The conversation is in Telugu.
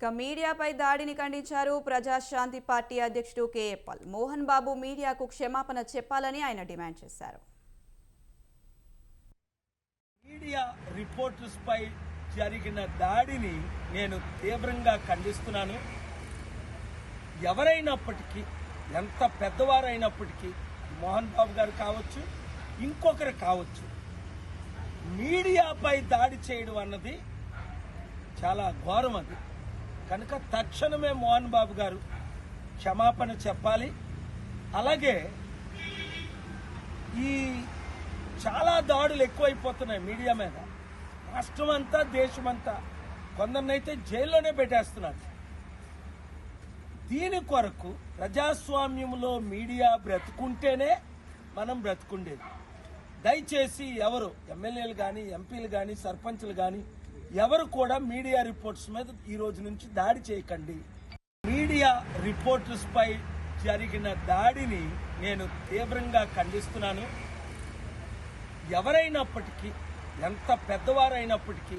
ఇక మీడియాపై దాడిని ఖండించారు ప్రజాశాంతి పార్టీ అధ్యక్షుడు కేఏ పాల్. మోహన్ బాబు మీడియాకు క్షమాపణ చెప్పాలని ఆయన డిమాండ్ చేశారు. మీడియా రిపోర్టర్స్పై జరిగిన దాడిని నేను తీవ్రంగా ఖండిస్తున్నాను. ఎవరైనప్పటికీ ఎంత పెద్దవారైనప్పటికీ మోహన్ బాబు గారు కావచ్చు ఇంకొకరు కావచ్చు మీడియాపై దాడి చేయడం అన్నది చాలా ఘోరం అది కనుక తక్షణమే మోహన్ బాబు గారు క్షమాపణ చెప్పాలి. అలాగే ఈ చాలా దాడులు ఎక్కువైపోతున్నాయి మీడియా మీద. రాష్ట్రం అంతా దేశమంతా కొందరినైతే జైల్లోనే పెట్టేస్తున్నారు. దీని కొరకు ప్రజాస్వామ్యంలో మీడియా బ్రతుకుంటేనే మనం బ్రతుకుండేది. దయచేసి ఎవరు ఎమ్మెల్యేలు కానీ ఎంపీలు కానీ సర్పంచ్లు కానీ ఎవరు కూడా మీడియా రిపోర్ట్స్ మీద ఈ రోజు నుంచి దాడి చేయకండి. మీడియా రిపోర్ట్స్ పై జరిగిన దాడిని నేను తీవ్రంగా ఖండిస్తున్నాను. ఎవరైనప్పటికీ ఎంత పెద్దవారైనప్పటికీ